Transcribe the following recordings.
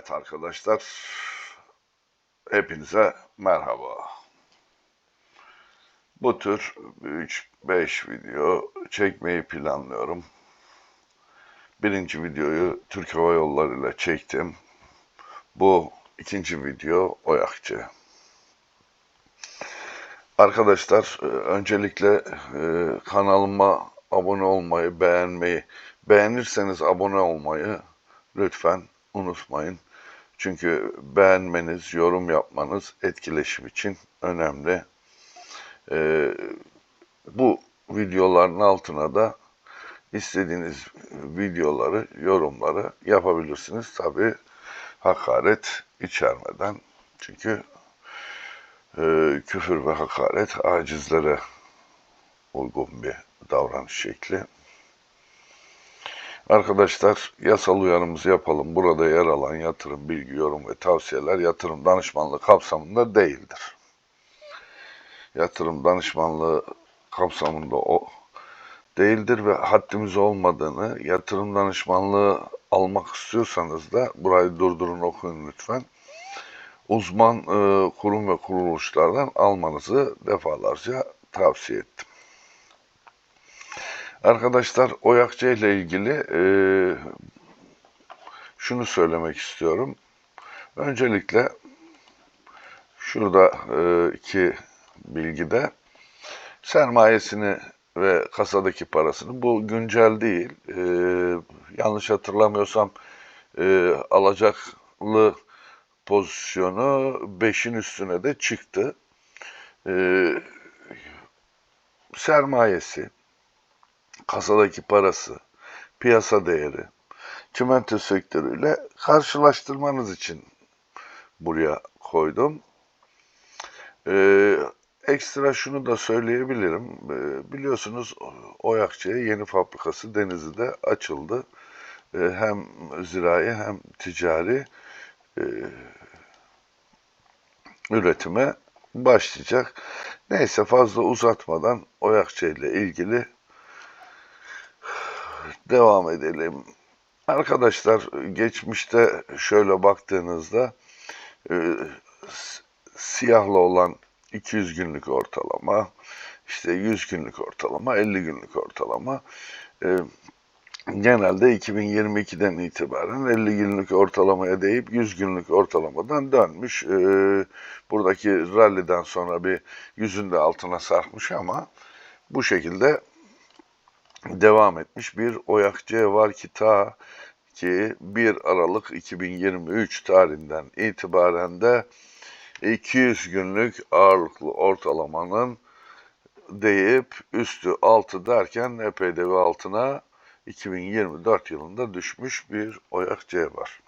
Evet arkadaşlar, hepinize merhaba. Bu tür 3-5 video çekmeyi planlıyorum. Birinci videoyu Türk Hava Yolları ile çektim. Bu ikinci video Oyakçı. Arkadaşlar, e, öncelikle e, kanalıma abone olmayı, beğenmeyi, beğenirseniz abone olmayı lütfen unutmayın. Çünkü beğenmeniz, yorum yapmanız etkileşim için önemli. Ee, bu videoların altına da istediğiniz videoları, yorumları yapabilirsiniz. Tabi hakaret içermeden. Çünkü e, küfür ve hakaret acizlere uygun bir davranış şekli. Arkadaşlar yasal uyarımızı yapalım. Burada yer alan yatırım, bilgi, yorum ve tavsiyeler yatırım danışmanlığı kapsamında değildir. Yatırım danışmanlığı kapsamında o değildir ve haddimiz olmadığını, yatırım danışmanlığı almak istiyorsanız da burayı durdurun okuyun lütfen. Uzman e, kurum ve kuruluşlardan almanızı defalarca tavsiye ettim. Arkadaşlar Oyakçı ile ilgili e, şunu söylemek istiyorum. Öncelikle şurada e, bilgide sermayesini ve kasadaki parasını bu güncel değil. E, yanlış hatırlamıyorsam e, alacaklı pozisyonu 5'in üstüne de çıktı. E, sermayesi kasadaki parası, piyasa değeri, çimento sektörüyle karşılaştırmanız için buraya koydum. Ee, ekstra şunu da söyleyebilirim. Ee, biliyorsunuz Oyakçı'ya yeni fabrikası Denizli'de açıldı. Ee, hem zirai hem ticari e, üretime başlayacak. Neyse fazla uzatmadan Oyakçı ile ilgili devam edelim. Arkadaşlar geçmişte şöyle baktığınızda e, siyahla olan 200 günlük ortalama, işte 100 günlük ortalama, 50 günlük ortalama e, genelde 2022'den itibaren 50 günlük ortalamaya deyip 100 günlük ortalamadan dönmüş. E, buradaki ralliden sonra bir yüzünde altına sarkmış ama bu şekilde devam etmiş bir oyakçı var ki ta ki 1 Aralık 2023 tarihinden itibaren de 200 günlük ağırlıklı ortalamanın deyip üstü altı derken epey altına 2024 yılında düşmüş bir oyakçı var.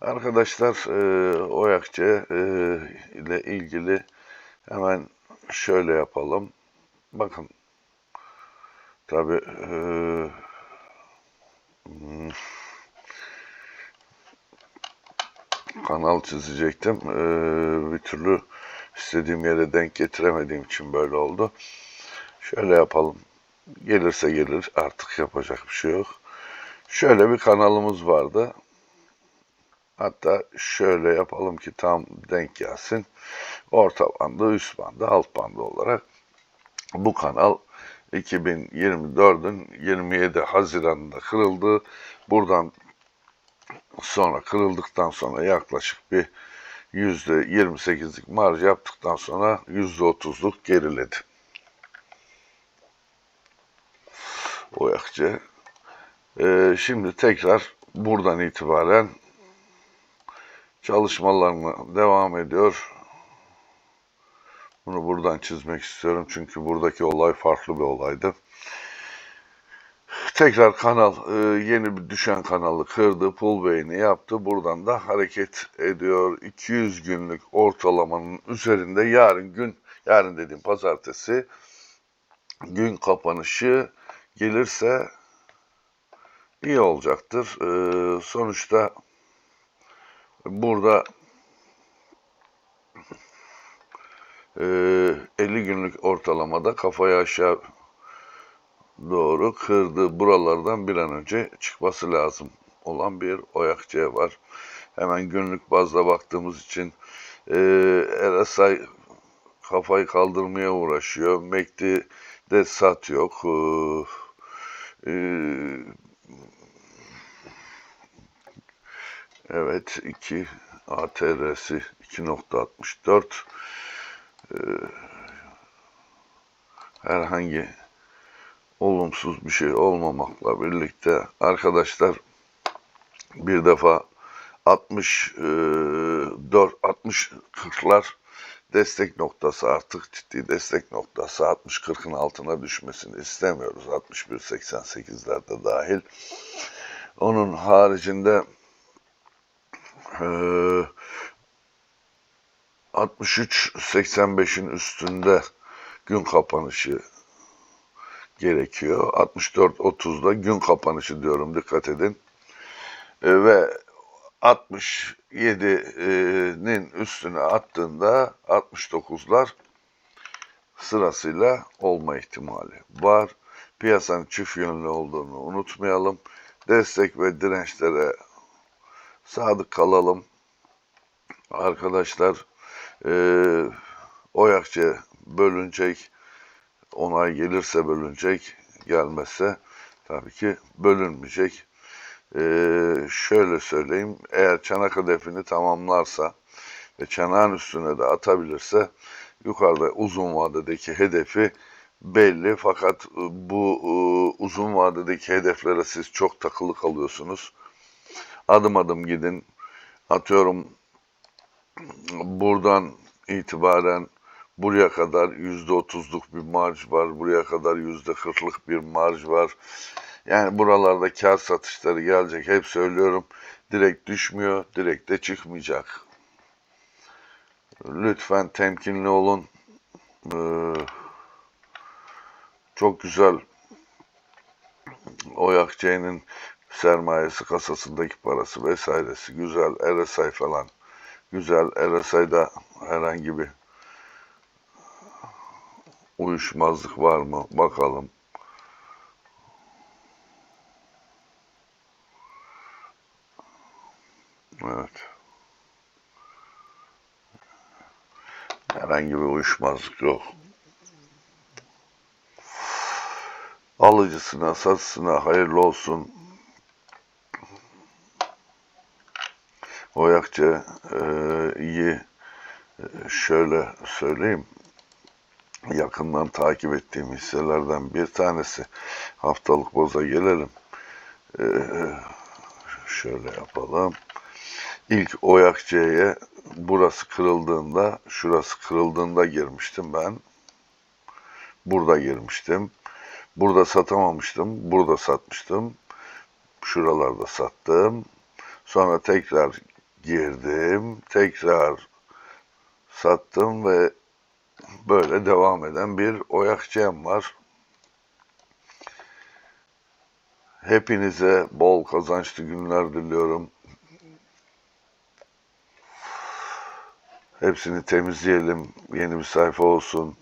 Arkadaşlar e, oyakçı e, ile ilgili hemen şöyle yapalım. Bakın Tabi e, kanal çizecektim. E, bir türlü istediğim yere denk getiremediğim için böyle oldu. Şöyle yapalım. Gelirse gelir. Artık yapacak bir şey yok. Şöyle bir kanalımız vardı. Hatta şöyle yapalım ki tam denk gelsin. Orta bandı, üst bandı, alt bandı olarak bu kanal 2024'ün 27 Haziran'da kırıldı. Buradan sonra kırıldıktan sonra yaklaşık bir %28'lik marj yaptıktan sonra %30'luk geriledi. Oyakçı. Ee, şimdi tekrar buradan itibaren çalışmalarına devam ediyor. Bunu buradan çizmek istiyorum çünkü buradaki olay farklı bir olaydı. Tekrar kanal, e, yeni bir düşen kanalı kırdı, pullback'ini yaptı. Buradan da hareket ediyor. 200 günlük ortalamanın üzerinde yarın gün, yarın dediğim pazartesi gün kapanışı gelirse iyi olacaktır. E, sonuçta burada 50 ee, günlük ortalamada kafayı aşağı doğru kırdı. Buralardan bir an önce çıkması lazım olan bir Oyak var. Hemen günlük bazda baktığımız için e, RSI kafayı kaldırmaya uğraşıyor. MACD de sat yok. Ee, e, evet 2 ATR'si 2.64 Ee, herhangi olumsuz bir şey olmamakla birlikte arkadaşlar bir defa 64 60 40'lar destek noktası artık ciddi destek noktası 60-40'ın altına düşmesini istemiyoruz. 61-88'lerde dahil. Onun haricinde e, 63-85'in üstünde gün kapanışı gerekiyor. 64-30'da gün kapanışı diyorum dikkat edin. E, ve 67'nin üstüne attığında 69'lar sırasıyla olma ihtimali var. Piyasanın çift yönlü olduğunu unutmayalım. Destek ve dirençlere sadık kalalım. Arkadaşlar e, Oyakçı bölünecek. Onay gelirse bölünecek. Gelmezse tabii ki bölünmeyecek. Ee, şöyle söyleyeyim, eğer çanak hedefini tamamlarsa ve çanağın üstüne de atabilirse yukarıda uzun vadedeki hedefi belli fakat e, bu e, uzun vadedeki hedeflere siz çok takılı kalıyorsunuz. Adım adım gidin. Atıyorum buradan itibaren buraya kadar yüzde otuzluk bir marj var. Buraya kadar yüzde kırklık bir marj var. Yani buralarda kar satışları gelecek. Hep söylüyorum. Direkt düşmüyor. Direkt de çıkmayacak. Lütfen temkinli olun. Ee, çok güzel Oyakçı'nın sermayesi, kasasındaki parası vesairesi güzel. RSI falan güzel. RSI'da herhangi bir uyuşmazlık var mı? Bakalım. Evet. Herhangi bir uyuşmazlık yok. Alıcısına, satısına hayırlı olsun. Oyakça e, iyi e, şöyle söyleyeyim. Yakından takip ettiğim hisselerden bir tanesi. Haftalık boza gelelim. E, şöyle yapalım. İlk Oyakçı'ya burası kırıldığında, şurası kırıldığında girmiştim ben. Burada girmiştim. Burada satamamıştım. Burada satmıştım. Şuralarda sattım. Sonra tekrar girdim. Tekrar sattım ve böyle devam eden bir oyakçıyım var. Hepinize bol kazançlı günler diliyorum. Hepsini temizleyelim. Yeni bir sayfa olsun.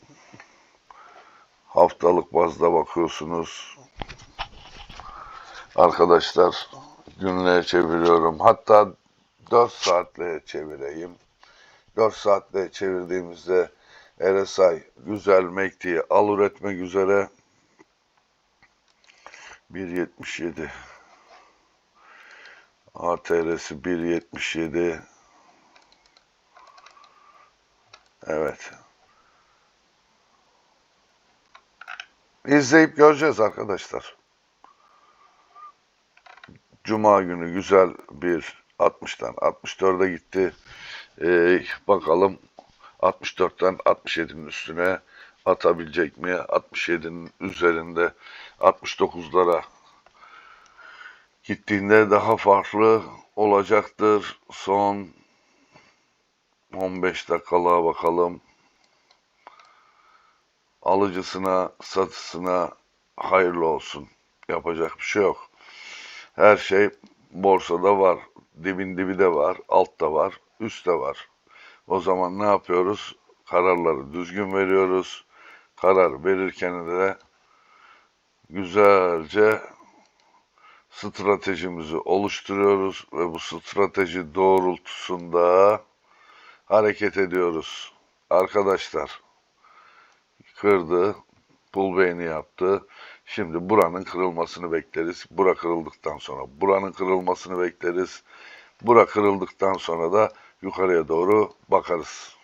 Haftalık bazda bakıyorsunuz. Arkadaşlar günlüğe çeviriyorum. Hatta 4 saatle çevireyim. 4 saatle çevirdiğimizde RSI güzel MACD'yi al üretmek üzere 1.77 ATR'si 1.77 Evet. İzleyip göreceğiz arkadaşlar. Cuma günü güzel bir 60'tan 64'e gitti. Ee, bakalım 64'ten 67'nin üstüne atabilecek mi? 67'nin üzerinde 69'lara gittiğinde daha farklı olacaktır. Son 15 dakikalığa bakalım. Alıcısına, satısına hayırlı olsun. Yapacak bir şey yok. Her şey borsada var. Dibin dibi de var, altta var, üstte var. O zaman ne yapıyoruz? Kararları düzgün veriyoruz. Karar verirken de güzelce stratejimizi oluşturuyoruz ve bu strateji doğrultusunda hareket ediyoruz. Arkadaşlar kırdı, pul beyni yaptı. Şimdi buranın kırılmasını bekleriz. Bura kırıldıktan sonra buranın kırılmasını bekleriz. Bura kırıldıktan sonra da yukarıya doğru bakarız.